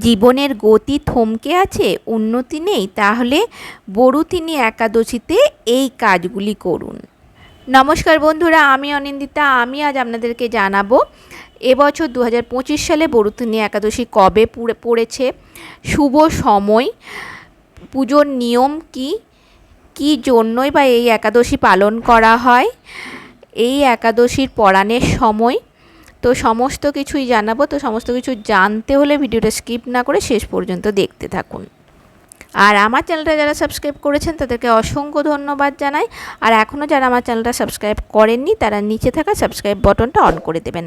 জীবনের গতি থমকে আছে, উন্নতি নেই, তাহলে বড়ুতিনি একাদশীতে এই কাজগুলি করুন। নমস্কার বন্ধুরা, আমি অনিন্দিতা, আমি আজ আপনাদেরকে জানাব, এবছর দু হাজার পঁচিশ সালে বড়ুতিনি একাদশী কবে পুড়ে- পড়েছে, শুভ সময়, পুজোর নিয়ম কি, কী জন্যই বা এই একাদশী পালন করা হয়, এই একাদশীর পরাণের সময় তো সমস্ত কিছুই জানাব। তো সমস্ত কিছু জানতে হলে ভিডিওটা স্কিপ না করে শেষ পর্যন্ত দেখতে থাকুন। আর আমার চ্যানেলটা যারা সাবস্ক্রাইব করেছেন, তাদেরকে অসংখ্য ধন্যবাদ জানাই। আর এখনও যারা আমার চ্যানেলটা সাবস্ক্রাইব করেননি, তারা নিচে থাকা সাবস্ক্রাইব বটনটা অন করে দেবেন।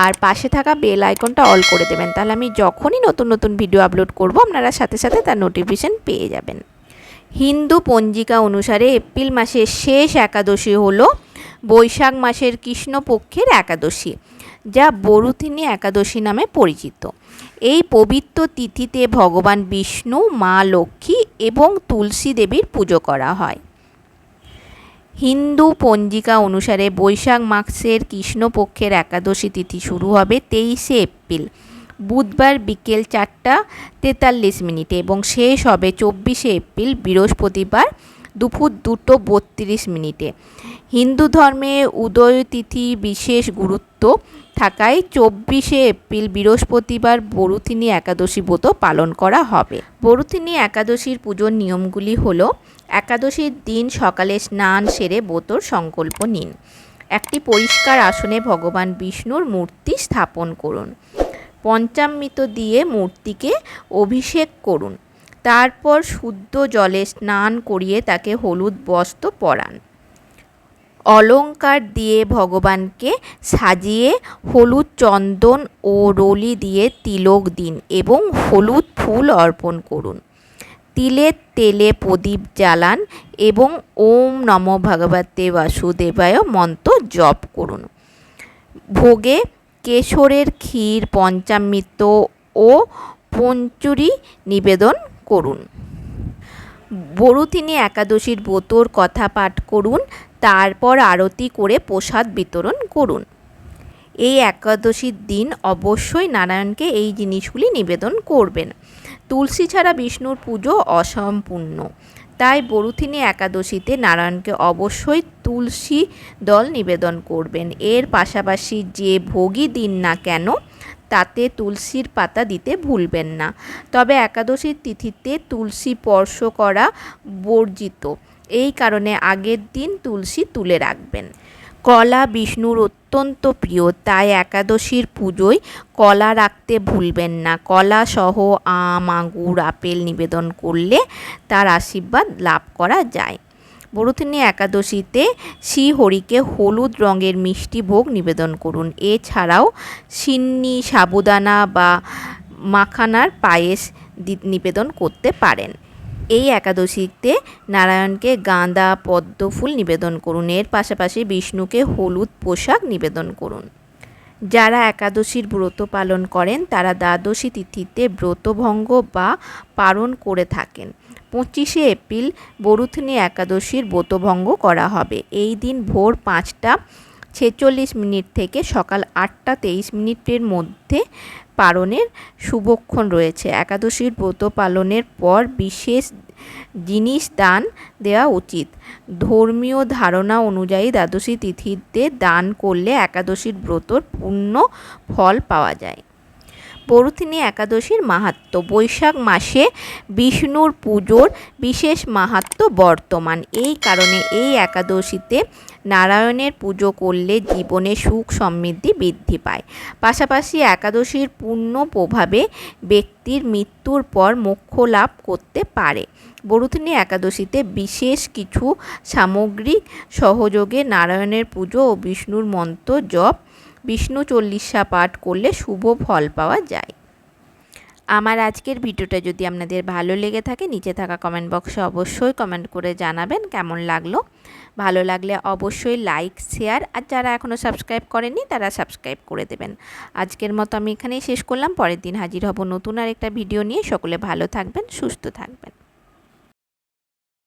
আর পাশে থাকা বেল আইকনটা অল করে দেবেন। তাহলে আমি যখনই নতুন নতুন ভিডিও আপলোড করব, আপনারা সাথে সাথে তার নোটিফিকেশন পেয়ে যাবেন। হিন্দু পঞ্জিকা অনুসারে এপ্রিল মাসের শেষ একাদশী হলো বৈশাখ মাসের কৃষ্ণপক্ষের একাদশী। যা বরুথিনী একাদশী নামে পরিচিত। এই পবিত্র তিথিতে ভগবান বিষ্ণু, মা লক্ষ্মী এবং তুলসী দেবীর পুজো করা হয়। হিন্দু পঞ্জিকা অনুসারে বৈশাখ মাসের কৃষ্ণপক্ষের একাদশী তিথি শুরু হবে তেইশে এপ্রিল। বুধবার বিকেল চারটা তেতাল্লিশ মিনিটে এবং শেষ হবে চব্বিশে এপ্রিল, বৃহস্পতিবার দুপুর দুটো বত্রিশ মিনিটে। হিন্দু ধর্মে উদয় তিথি বিশেষ গুরুত্ব থাকায় চব্বিশে এপ্রিল বৃহস্পতিবার বরুথিনী একাদশী ব্রত পালন করা হবে। বরুথিনী একাদশীর পুজোর নিয়মগুলি হলো, একাদশীর দিন সকালে স্নান সেরে ব্রতর সংকল্প নিন। একটি পরিষ্কার আসনে ভগবান বিষ্ণুর মূর্তি স্থাপন করুন। পঞ্চামৃত দিয়ে মূর্তিকে অভিষেক করুন। তারপর শুদ্ধ জলে স্নান করিয়ে তাকে হলুদ বস্ত্র পরান। অলংকার দিয়ে ভগবানকে সাজিয়ে হলুদ চন্দন ও রলি দিয়ে তিলক দিন এবং হলুদ ফুল অর্পণ করুন। তিলের তেলে প্রদীপ জ্বালান এবং ওম নম ভগবতে বাসুদেবায় মন্ত্র জপ করুন। ভোগে কেশরের ক্ষীর, পঞ্চামৃত ও পঞ্চুরি নিবেদন করুন। বরুথিনী একাদশীর ব্রতর কথা পাঠ করুন, তারপর আরতি করে প্রসাদ বিতরণ করুন। এই একাদশীর দিন অবশ্যই নারায়ণকে এই জিনিসগুলি নিবেদন করবেন। তুলসী ছাড়া বিষ্ণুর পুজো অসম্পূর্ণ। তাই বরুথিনী একাদশীতে নারায়ণকে অবশ্যই তুলসী দল নিবেদন করবেন। এর পাশাপাশি যে ভোগী দিন না কেন তাতে তুলসীর পাতা দিতে ভুলবেন না। তবে একাদশীর তিথিতে তুলসী স্পর্শ করা বর্জিত। এই কারণে আগের দিন তুলসী তুলে রাখবেন। কলা বিষ্ণুর অত্যন্ত প্রিয়, তাই একাদশীর পুজোয় কলা রাখতে ভুলবেন না। কলা সহ আম আঙুর আপেল নিবেদন করলে তার আশীর্বাদ লাভ করা যায়। বরুথিনী একাদশীতে শ্রীহরিকে হলুদ রঙের মিষ্টি ভোগ নিবেদন করুন। এছাড়াও সিন্নি, সাবুদানা বা মাখানার পায়েস নিবেদন করতে পারেন। এই একাদশীতে নারায়ণকে গাঁদা, পদ্ম ফুল নিবেদন করুন। এর পাশাপাশি বিষ্ণুকে হলুদ পোশাক নিবেদন করুন। যারা একাদশীর ব্রত পালন করেন, তারা দ্বাদশী তিথিতে ব্রতভঙ্গ বা পালন করে থাকেন। পঁচিশে এপ্রিল বরুথিনী একাদশীর ব্রতভঙ্গ করা হবে। এই দিন ভোর পাঁচটা ছেচল্লিশ মিনিট থেকে সকাল আটটা তেইশ মিনিটের মধ্যে পালনের শুভক্ষণ রয়েছে। একাদশীর ব্রত পালনের পর বিশেষ জিনিস দান দেওয়া উচিত। ধর্মীয় ধারণা অনুযায়ী দ্বাদশী তিথিতে দান করলে একাদশীর ব্রতর পূর্ণ ফল পাওয়া যায়। বরুথিনী একাদশীর মাহাত্ম্য বৈশাখ মাসে বিষ্ণুর পুজোর বিশেষ মাহাত্ম্য বর্তমান। এই কারণে এই একাদশীতে নারায়ণের পুজো করলে জীবনে সুখ সমৃদ্ধি বৃদ্ধি পায়। পাশাপাশি একাদশীর পূর্ণ প্রভাবে ব্যক্তির মৃত্যুর পর মোক্ষ লাভ করতে পারে। বরুথিনী একাদশীতে বিশেষ কিছু সামগ্রিক সহযোগে নারায়ণের পুজো ও বিষ্ণুর মন্ত্র জপ বিষ্ণু চল্লিশা পাঠ করলে শুভ ফল পাওয়া যায়। আমার আজকের ভিডিওটা যদি আপনাদের ভালো লেগে থাকে, নিচে থাকা কমেন্ট বক্সে অবশ্যই কমেন্ট করে জানাবেন কেমন লাগল। ভালো লাগলে অবশ্যই লাইক শেয়ার আর যারা এখনও সাবস্ক্রাইব করেননি, তারা সাবস্ক্রাইব করে দেবেন। আজকের মতো আমি এখানেই শেষ করলাম। পরের দিন হাজির হব নতুন আর একটা ভিডিও নিয়ে। সকলে ভালো থাকবেন, সুস্থ থাকবেন।